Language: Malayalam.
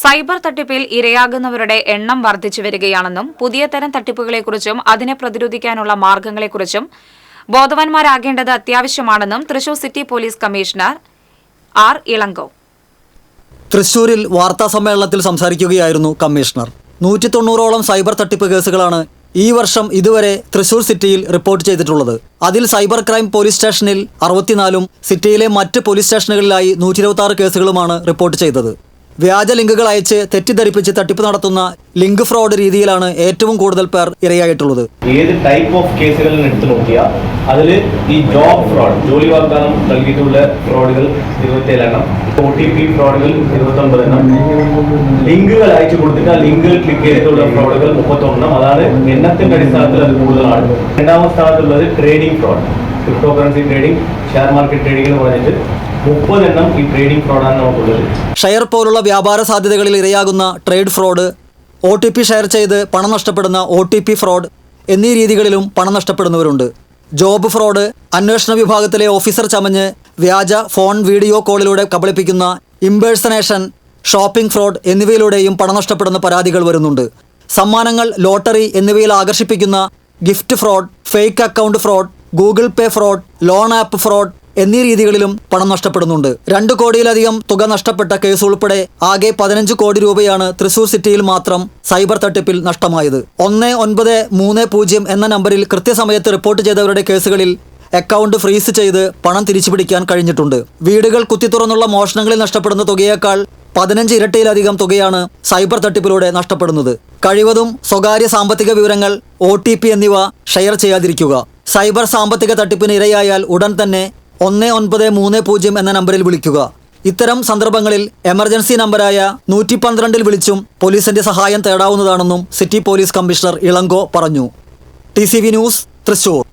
സൈബർ തട്ടിപ്പിൽ ഇരയാകുന്നവരുടെ എണ്ണം വർദ്ധിച്ചു വരികയാണെന്നും പുതിയ തരം തട്ടിപ്പുകളെക്കുറിച്ചും അതിനെ പ്രതിരോധിക്കാനുള്ള മാർഗങ്ങളെക്കുറിച്ചും ബോധവാന്മാരാകേണ്ടത് അത്യാവശ്യമാണെന്നും Thrissur city police commissioner R Ilango. തൃശൂരിൽ വാർത്താ സമ്മേളനത്തിൽ സംസാരിക്കുകയായിരുന്നു കമ്മീഷണർ. നൂറ്റി തൊണ്ണൂറോളം സൈബർ തട്ടിപ്പ് കേസുകളാണ് ഈ വർഷം ഇതുവരെ തൃശൂർ സിറ്റിയിൽ റിപ്പോർട്ട് ചെയ്തിട്ടുള്ളത്. അതിൽ സൈബർ ക്രൈം പോലീസ് സ്റ്റേഷനിൽ അറുപത്തിനാലും സിറ്റിയിലെ മറ്റ് പോലീസ് സ്റ്റേഷനുകളിലായി നൂറ്റി കേസുകളുമാണ് റിപ്പോർട്ട് ചെയ്തത്. വ്യാജ ലിങ്കുകൾ അയച്ച് തെറ്റിദ്ധരിപ്പിച്ച് തട്ടിപ്പ് നടത്തുന്ന ലിങ്ക് ഫ്രോഡ് രീതിയിലാണ് ഏറ്റവും കൂടുതൽ പേർ ഇരയായിട്ടുള്ളത്. ഏത് ടൈപ്പ് ഓഫ് കേസുകളിൽ എടുത്തു നോക്കിയാൽ അതിൽ ഈ ജോബ് ഫ്രോഡ് ജോലി വാഗ്ദാനം നൽകിയിട്ടുള്ള ഫ്രോഡുകൾ പി ഫ്രോഡുകൾ ഇരുപത്തൊമ്പത് എണ്ണം. ലിങ്കുകൾ അയച്ചു കൊടുത്തിട്ട് ആ ലിങ്കുകൾ ക്ലിക്ക് ചെയ്തിട്ടുള്ള ഫ്രോഡുകൾ മുപ്പത്തൊന്നും അതാണ് എണ്ണത്തിന്റെ അടിസ്ഥാനത്തിൽ അത് കൂടുതലാണ്. രണ്ടാമത്തെ സ്ഥാനത്തുള്ളത് trading fraud crypto currency trading share market trading എന്ന് പറഞ്ഞിട്ട് മുപ്പതെണ്ണം ഈ ട്രേഡിംഗ് ഫ്രോഡാണ് നമുക്കുള്ളത്. ഷെയർ പോലുള്ള വ്യാപാര സാധ്യതകളിൽ ഇരയാകുന്ന trade fraud O T P share ചെയ്ത് പണം നഷ്ടപ്പെടുന്ന ഒ ടി പി ഫ്രോഡ് എന്നീ രീതികളിലും പണം നഷ്ടപ്പെടുന്നവരുണ്ട്. ജോബ് ഫ്രോഡ് അന്വേഷണ വിഭാഗത്തിലെ ഓഫീസർ ചമഞ്ഞ് വ്യാജ ഫോൺ വീഡിയോ കോളിലൂടെ കബളിപ്പിക്കുന്ന ഇംപേഴ്സണേഷൻ ഷോപ്പിംഗ് ഫ്രോഡ് എന്നിവയിലൂടെയും പണം നഷ്ടപ്പെടുന്ന പരാതികൾ വരുന്നുണ്ട്. സമ്മാനങ്ങൾ ലോട്ടറി എന്നിവയിൽ ആകർഷിപ്പിക്കുന്ന gift fraud fake account fraud Google Pay fraud loan app fraud എന്നീ രീതികളിലും പണം നഷ്ടപ്പെടുന്നുണ്ട്. രണ്ട് കോടിയിലധികം തുക നഷ്ടപ്പെട്ട കേസ് ഉൾപ്പെടെ ആകെ പതിനഞ്ച് കോടി രൂപയാണ് തൃശൂർ സിറ്റിയിൽ മാത്രം സൈബർ തട്ടിപ്പിൽ നഷ്ടമായത്. ഒന്ന് ഒൻപത് മൂന്ന് പൂജ്യം എന്ന നമ്പറിൽ കൃത്യസമയത്ത് റിപ്പോർട്ട് ചെയ്തവരുടെ കേസുകളിൽ അക്കൗണ്ട് ഫ്രീസ് ചെയ്ത് പണം തിരിച്ചു പിടിക്കാൻ കഴിഞ്ഞിട്ടുണ്ട്. വീടുകൾ കുത്തിത്തുറന്നുള്ള മോഷണങ്ങളിൽ നഷ്ടപ്പെടുന്ന തുകയേക്കാൾ പതിനഞ്ച് ഇരട്ടിയിലധികം തുകയാണ് സൈബർ തട്ടിപ്പിലൂടെ നഷ്ടപ്പെടുന്നത്. കഴിവതും സ്വകാര്യ സാമ്പത്തിക വിവരങ്ങൾ ഒ എന്നിവ ഷെയർ ചെയ്യാതിരിക്കുക. സൈബർ സാമ്പത്തിക തട്ടിപ്പിന് ഇരയായാൽ ഉടൻ തന്നെ ഒന്ന് ഒൻപത് മൂന്ന് പൂജ്യം എന്ന നമ്പറിൽ വിളിക്കുക. ഇത്തരം സന്ദർഭങ്ങളിൽ എമർജൻസി നമ്പരായ നൂറ്റി പന്ത്രണ്ടിൽ വിളിച്ചും പോലീസിന്റെ സഹായം തേടാവുന്നതാണെന്നും സിറ്റി പോലീസ് കമ്മീഷണർ ഇളങ്കോ പറഞ്ഞു. T news Thrissur.